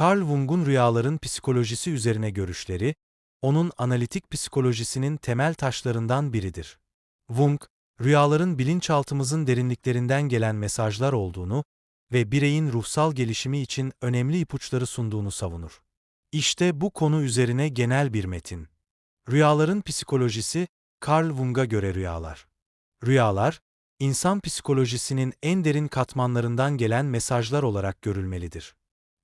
Carl Jung'un rüyaların psikolojisi üzerine görüşleri, onun analitik psikolojisinin temel taşlarından biridir. Jung, rüyaların bilinçaltımızın derinliklerinden gelen mesajlar olduğunu ve bireyin ruhsal gelişimi için önemli ipuçları sunduğunu savunur. İşte bu konu üzerine genel bir metin. Rüyaların psikolojisi, Carl Jung'a göre rüyalar. Rüyalar, insan psikolojisinin en derin katmanlarından gelen mesajlar olarak görülmelidir.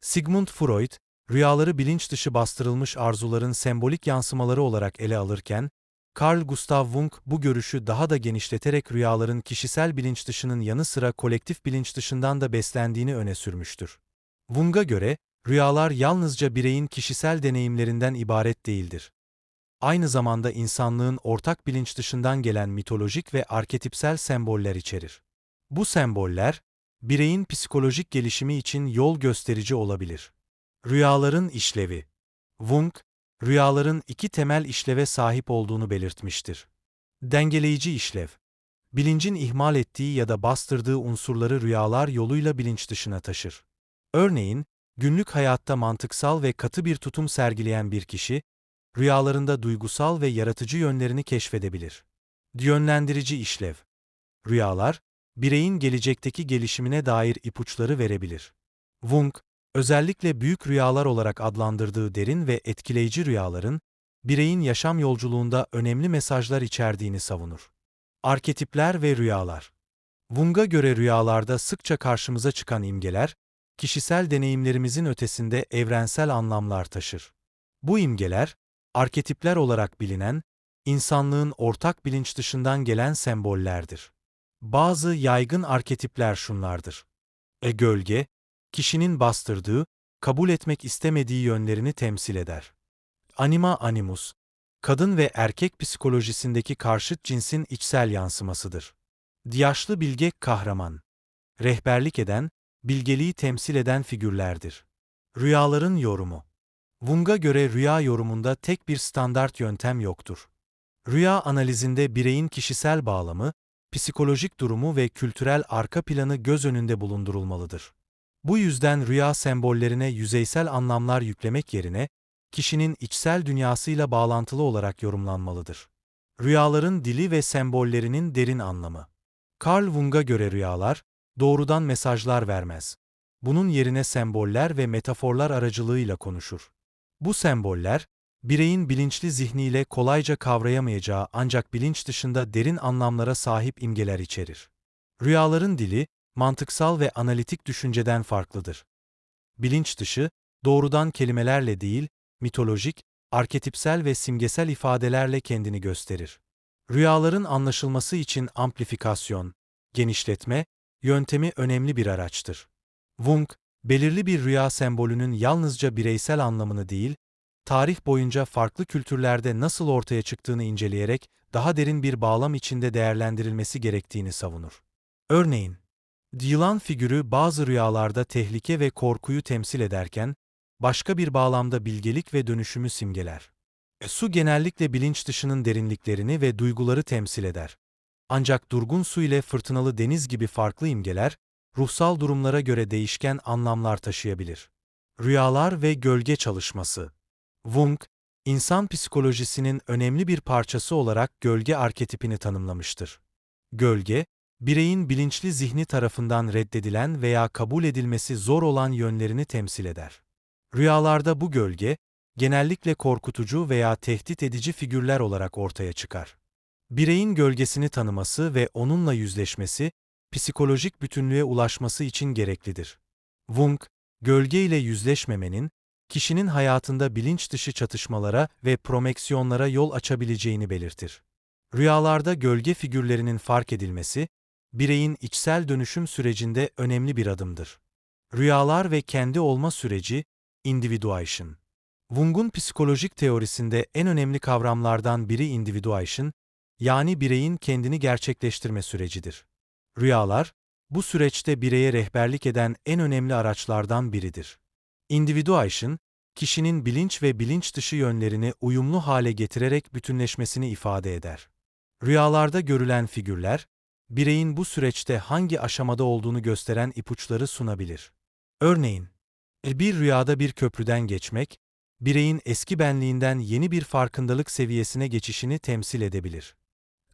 Sigmund Freud, rüyaları bilinç dışı bastırılmış arzuların sembolik yansımaları olarak ele alırken, Carl Gustav Jung bu görüşü daha da genişleterek rüyaların kişisel bilinç dışının yanı sıra kolektif bilinç dışından da beslendiğini öne sürmüştür. Jung'a göre, rüyalar yalnızca bireyin kişisel deneyimlerinden ibaret değildir. Aynı zamanda insanlığın ortak bilinç dışından gelen mitolojik ve arketipsel semboller içerir. Bu semboller, bireyin psikolojik gelişimi için yol gösterici olabilir. Rüyaların işlevi Jung, rüyaların iki temel işleve sahip olduğunu belirtmiştir. Dengeleyici işlev Bilincin ihmal ettiği ya da bastırdığı unsurları rüyalar yoluyla bilinç dışına taşır. Örneğin, günlük hayatta mantıksal ve katı bir tutum sergileyen bir kişi, rüyalarında duygusal ve yaratıcı yönlerini keşfedebilir. Yönlendirici işlev Rüyalar, bireyin gelecekteki gelişimine dair ipuçları verebilir. Jung, özellikle büyük rüyalar olarak adlandırdığı derin ve etkileyici rüyaların, bireyin yaşam yolculuğunda önemli mesajlar içerdiğini savunur. Arketipler ve rüyalar Jung'a göre rüyalarda sıkça karşımıza çıkan imgeler, kişisel deneyimlerimizin ötesinde evrensel anlamlar taşır. Bu imgeler, arketipler olarak bilinen, insanlığın ortak bilinç dışından gelen sembollerdir. Bazı yaygın arketipler şunlardır. E gölge, kişinin bastırdığı, kabul etmek istemediği yönlerini temsil eder. Anima animus, kadın ve erkek psikolojisindeki karşıt cinsin içsel yansımasıdır. Diyaşlı bilge kahraman, rehberlik eden, bilgeliği temsil eden figürlerdir. Rüyaların yorumu Jung'a göre rüya yorumunda tek bir standart yöntem yoktur. Rüya analizinde bireyin kişisel bağlamı, psikolojik durumu ve kültürel arka planı göz önünde bulundurulmalıdır. Bu yüzden rüya sembollerine yüzeysel anlamlar yüklemek yerine, kişinin içsel dünyasıyla bağlantılı olarak yorumlanmalıdır. Rüyaların dili ve sembollerinin derin anlamı. Carl Jung'a göre rüyalar, doğrudan mesajlar vermez. Bunun yerine semboller ve metaforlar aracılığıyla konuşur. Bu semboller, bireyin bilinçli zihniyle kolayca kavrayamayacağı ancak bilinç dışında derin anlamlara sahip imgeler içerir. Rüyaların dili, mantıksal ve analitik düşünceden farklıdır. Bilinç dışı, doğrudan kelimelerle değil, mitolojik, arketipsel ve simgesel ifadelerle kendini gösterir. Rüyaların anlaşılması için amplifikasyon, genişletme, yöntemi önemli bir araçtır. Jung, belirli bir rüya sembolünün yalnızca bireysel anlamını değil, tarih boyunca farklı kültürlerde nasıl ortaya çıktığını inceleyerek daha derin bir bağlam içinde değerlendirilmesi gerektiğini savunur. Örneğin, yılan figürü bazı rüyalarda tehlike ve korkuyu temsil ederken, başka bir bağlamda bilgelik ve dönüşümü simgeler. E, su genellikle bilinç dışının derinliklerini ve duyguları temsil eder. Ancak durgun su ile fırtınalı deniz gibi farklı imgeler, ruhsal durumlara göre değişken anlamlar taşıyabilir. Rüyalar ve gölge çalışması Jung, insan psikolojisinin önemli bir parçası olarak gölge arketipini tanımlamıştır. Gölge, bireyin bilinçli zihni tarafından reddedilen veya kabul edilmesi zor olan yönlerini temsil eder. Rüyalarda bu gölge, genellikle korkutucu veya tehdit edici figürler olarak ortaya çıkar. Bireyin gölgesini tanıması ve onunla yüzleşmesi, psikolojik bütünlüğe ulaşması için gereklidir. Jung, gölge ile yüzleşmemenin, kişinin hayatında bilinç dışı çatışmalara ve promeksiyonlara yol açabileceğini belirtir. Rüyalarda gölge figürlerinin fark edilmesi, bireyin içsel dönüşüm sürecinde önemli bir adımdır. Rüyalar ve kendi olma süreci, individuation. Jung'un psikolojik teorisinde en önemli kavramlardan biri individuation, yani bireyin kendini gerçekleştirme sürecidir. Rüyalar, bu süreçte bireye rehberlik eden en önemli araçlardan biridir. Individuation, kişinin bilinç ve bilinç dışı yönlerini uyumlu hale getirerek bütünleşmesini ifade eder. Rüyalarda görülen figürler, bireyin bu süreçte hangi aşamada olduğunu gösteren ipuçları sunabilir. Örneğin, Bir rüyada bir köprüden geçmek, bireyin eski benliğinden yeni bir farkındalık seviyesine geçişini temsil edebilir.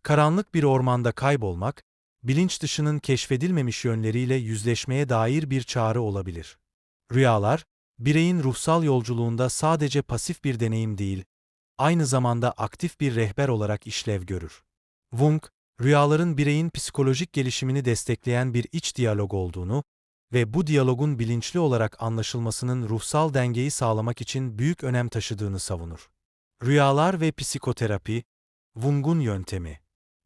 Karanlık bir ormanda kaybolmak, bilinç dışının keşfedilmemiş yönleriyle yüzleşmeye dair bir çağrı olabilir. Rüyalar, bireyin ruhsal yolculuğunda sadece pasif bir deneyim değil, aynı zamanda aktif bir rehber olarak işlev görür. Wung, rüyaların bireyin psikolojik gelişimini destekleyen bir iç diyalog olduğunu ve bu diyalogun bilinçli olarak anlaşılmasının ruhsal dengeyi sağlamak için büyük önem taşıdığını savunur. Rüyalar ve psikoterapi, Wung'un yöntemi.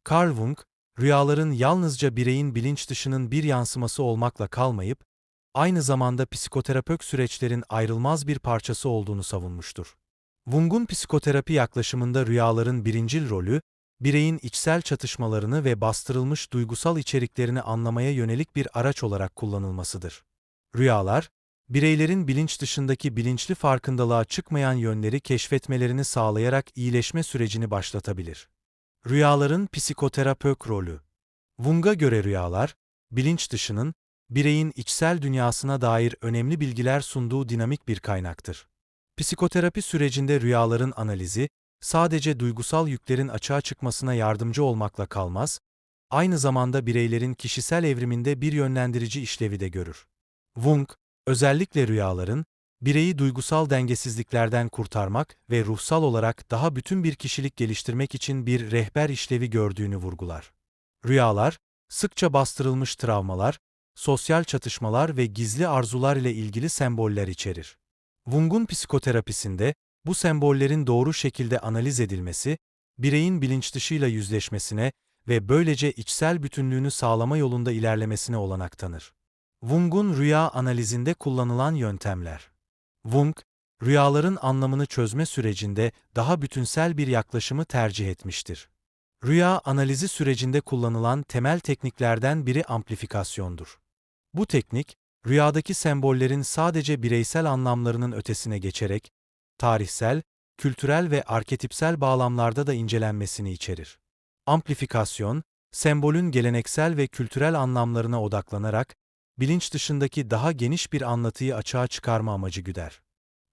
Carl Jung, rüyaların yalnızca bireyin bilinç dışının bir yansıması olmakla kalmayıp, aynı zamanda psikoterapök süreçlerin ayrılmaz bir parçası olduğunu savunmuştur. Jung'un psikoterapi yaklaşımında rüyaların birincil rolü, bireyin içsel çatışmalarını ve bastırılmış duygusal içeriklerini anlamaya yönelik bir araç olarak kullanılmasıdır. Rüyalar, bireylerin bilinç dışındaki bilinçli farkındalığa çıkmayan yönleri keşfetmelerini sağlayarak iyileşme sürecini başlatabilir. Rüyaların psikoterapök rolü Wung'a göre rüyalar, bilinç dışının, bireyin içsel dünyasına dair önemli bilgiler sunduğu dinamik bir kaynaktır. Psikoterapi sürecinde rüyaların analizi, sadece duygusal yüklerin açığa çıkmasına yardımcı olmakla kalmaz, aynı zamanda bireylerin kişisel evriminde bir yönlendirici işlevi de görür. Wung, özellikle rüyaların, bireyi duygusal dengesizliklerden kurtarmak ve ruhsal olarak daha bütün bir kişilik geliştirmek için bir rehber işlevi gördüğünü vurgular. Rüyalar, sıkça bastırılmış travmalar, sosyal çatışmalar ve gizli arzular ile ilgili semboller içerir. Wung'un psikoterapisinde, bu sembollerin doğru şekilde analiz edilmesi, bireyin bilinçdışıyla yüzleşmesine ve böylece içsel bütünlüğünü sağlama yolunda ilerlemesine olanak tanır. Wung'un rüya analizinde kullanılan yöntemler Wung, rüyaların anlamını çözme sürecinde daha bütünsel bir yaklaşımı tercih etmiştir. Rüya analizi sürecinde kullanılan temel tekniklerden biri amplifikasyondur. Bu teknik, rüyadaki sembollerin sadece bireysel anlamlarının ötesine geçerek, tarihsel, kültürel ve arketipsel bağlamlarda da incelenmesini içerir. Amplifikasyon, sembolün geleneksel ve kültürel anlamlarına odaklanarak, bilinç dışındaki daha geniş bir anlatıyı açığa çıkarma amacı güder.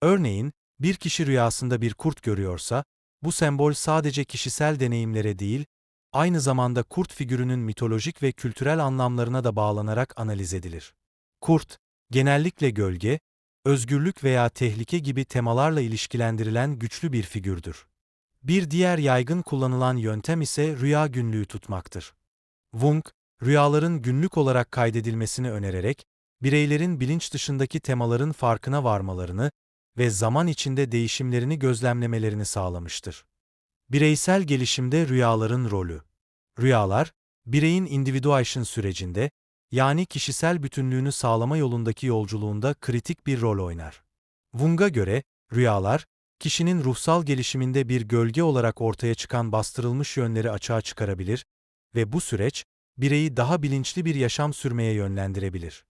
Örneğin, bir kişi rüyasında bir kurt görüyorsa, bu sembol sadece kişisel deneyimlere değil, aynı zamanda kurt figürünün mitolojik ve kültürel anlamlarına da bağlanarak analiz edilir. Kurt, genellikle gölge, özgürlük veya tehlike gibi temalarla ilişkilendirilen güçlü bir figürdür. Bir diğer yaygın kullanılan yöntem ise rüya günlüğü tutmaktır. Wung, rüyaların günlük olarak kaydedilmesini önererek, bireylerin bilinç dışındaki temaların farkına varmalarını ve zaman içinde değişimlerini gözlemlemelerini sağlamıştır. Bireysel gelişimde rüyaların rolü. Rüyalar, bireyin individuation sürecinde, yani kişisel bütünlüğünü sağlama yolundaki yolculuğunda kritik bir rol oynar. Wung'a göre, rüyalar, kişinin ruhsal gelişiminde bir gölge olarak ortaya çıkan bastırılmış yönleri açığa çıkarabilir ve bu süreç, bireyi daha bilinçli bir yaşam sürmeye yönlendirebilir.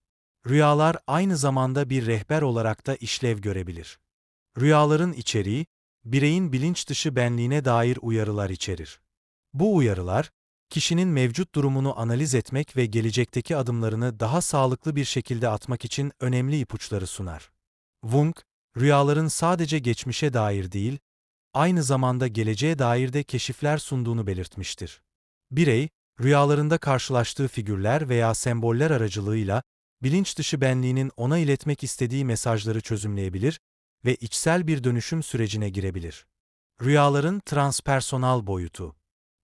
Rüyalar aynı zamanda bir rehber olarak da işlev görebilir. Rüyaların içeriği, bireyin bilinç dışı benliğine dair uyarılar içerir. Bu uyarılar, kişinin mevcut durumunu analiz etmek ve gelecekteki adımlarını daha sağlıklı bir şekilde atmak için önemli ipuçları sunar. Wung, rüyaların sadece geçmişe dair değil, aynı zamanda geleceğe dair de keşifler sunduğunu belirtmiştir. Birey, rüyalarında karşılaştığı figürler veya semboller aracılığıyla bilinç dışı benliğinin ona iletmek istediği mesajları çözümleyebilir ve içsel bir dönüşüm sürecine girebilir. Rüyaların transpersonal boyutu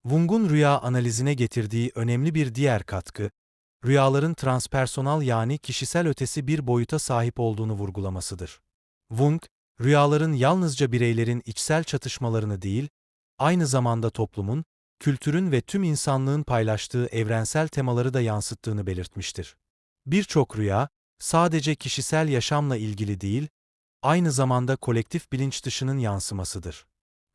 Wung'un rüya analizine getirdiği önemli bir diğer katkı, rüyaların transpersonal yani kişisel ötesi bir boyuta sahip olduğunu vurgulamasıdır. Wung, rüyaların yalnızca bireylerin içsel çatışmalarını değil, aynı zamanda toplumun, kültürün ve tüm insanlığın paylaştığı evrensel temaları da yansıttığını belirtmiştir. Birçok rüya, sadece kişisel yaşamla ilgili değil, aynı zamanda kolektif bilinç dışının yansımasıdır.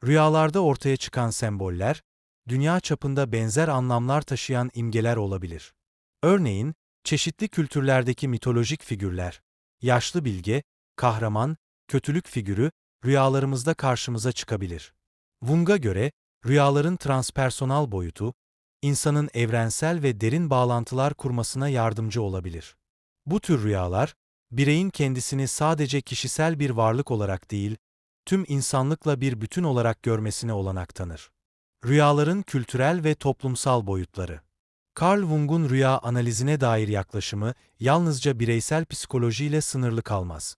Rüyalarda ortaya çıkan semboller, dünya çapında benzer anlamlar taşıyan imgeler olabilir. Örneğin, çeşitli kültürlerdeki mitolojik figürler, yaşlı bilge, kahraman, kötülük figürü rüyalarımızda karşımıza çıkabilir. Wung'a göre, rüyaların transpersonal boyutu, insanın evrensel ve derin bağlantılar kurmasına yardımcı olabilir. Bu tür rüyalar, bireyin kendisini sadece kişisel bir varlık olarak değil, tüm insanlıkla bir bütün olarak görmesine olanak tanır. Rüyaların kültürel ve toplumsal boyutları Carl Jung'un rüya analizine dair yaklaşımı yalnızca bireysel psikolojiyle sınırlı kalmaz.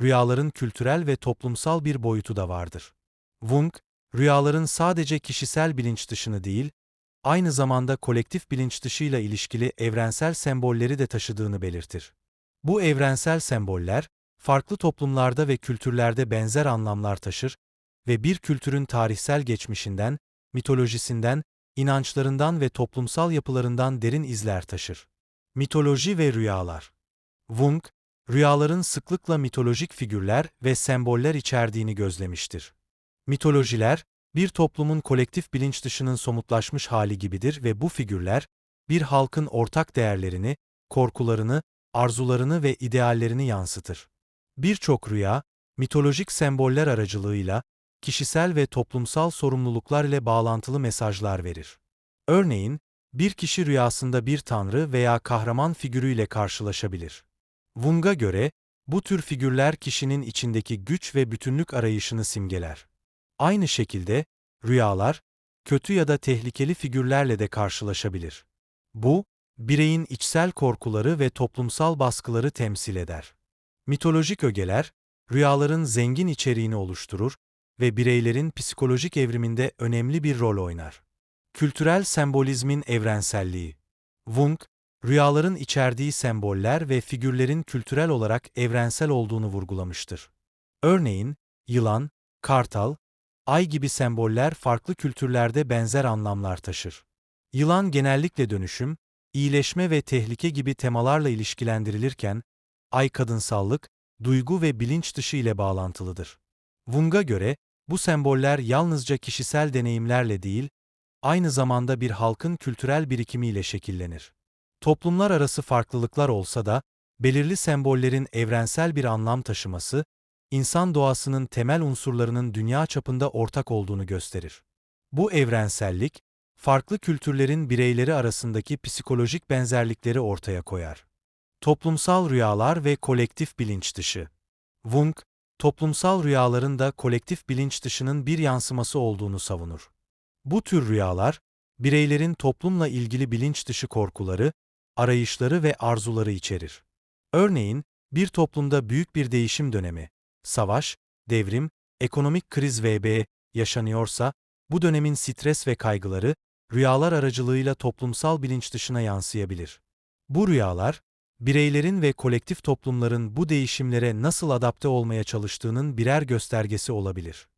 Rüyaların kültürel ve toplumsal bir boyutu da vardır. Jung, rüyaların sadece kişisel bilinç dışını değil, aynı zamanda kolektif bilinç dışıyla ilişkili evrensel sembolleri de taşıdığını belirtir. Bu evrensel semboller, farklı toplumlarda ve kültürlerde benzer anlamlar taşır ve bir kültürün tarihsel geçmişinden, mitolojisinden, inançlarından ve toplumsal yapılarından derin izler taşır. Mitoloji ve rüyalar Jung, rüyaların sıklıkla mitolojik figürler ve semboller içerdiğini gözlemiştir. Mitolojiler, bir toplumun kolektif bilinç dışının somutlaşmış hali gibidir ve bu figürler, bir halkın ortak değerlerini, korkularını, arzularını ve ideallerini yansıtır. Birçok rüya, mitolojik semboller aracılığıyla, kişisel ve toplumsal sorumluluklar ile bağlantılı mesajlar verir. Örneğin, bir kişi rüyasında bir tanrı veya kahraman figürüyle karşılaşabilir. Jung'a göre, bu tür figürler kişinin içindeki güç ve bütünlük arayışını simgeler. Aynı şekilde, rüyalar, kötü ya da tehlikeli figürlerle de karşılaşabilir. Bu, bireyin içsel korkuları ve toplumsal baskıları temsil eder. Mitolojik ögeler, rüyaların zengin içeriğini oluşturur ve bireylerin psikolojik evriminde önemli bir rol oynar. Kültürel sembolizmin evrenselliği Jung, rüyaların içerdiği semboller ve figürlerin kültürel olarak evrensel olduğunu vurgulamıştır. Örneğin, yılan, kartal, ay gibi semboller farklı kültürlerde benzer anlamlar taşır. Yılan genellikle dönüşüm, iyileşme ve tehlike gibi temalarla ilişkilendirilirken, ay kadınsallık, duygu ve bilinç dışı ile bağlantılıdır. Jung'a göre, bu semboller yalnızca kişisel deneyimlerle değil, aynı zamanda bir halkın kültürel birikimiyle şekillenir. Toplumlar arası farklılıklar olsa da, belirli sembollerin evrensel bir anlam taşıması, insan doğasının temel unsurlarının dünya çapında ortak olduğunu gösterir. Bu evrensellik, farklı kültürlerin bireyleri arasındaki psikolojik benzerlikleri ortaya koyar. Toplumsal rüyalar ve kolektif bilinç dışı. Jung, toplumsal rüyaların da kolektif bilinç dışının bir yansıması olduğunu savunur. Bu tür rüyalar, bireylerin toplumla ilgili bilinç dışı korkuları, arayışları ve arzuları içerir. Örneğin, bir toplumda büyük bir değişim dönemi, savaş, devrim, ekonomik kriz vb. yaşanıyorsa, bu dönemin stres ve kaygıları, rüyalar aracılığıyla toplumsal bilinç dışına yansıyabilir. Bu rüyalar, bireylerin ve kolektif toplumların bu değişimlere nasıl adapte olmaya çalıştığının birer göstergesi olabilir.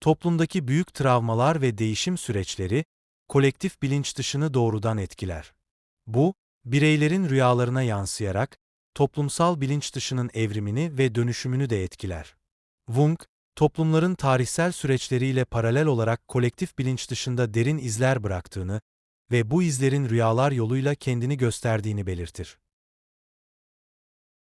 Toplumdaki büyük travmalar ve değişim süreçleri, kolektif bilinç dışını doğrudan etkiler. Bu, bireylerin rüyalarına yansıyarak, toplumsal bilinç dışının evrimini ve dönüşümünü de etkiler. Jung, toplumların tarihsel süreçleriyle paralel olarak kolektif bilinç dışında derin izler bıraktığını ve bu izlerin rüyalar yoluyla kendini gösterdiğini belirtir.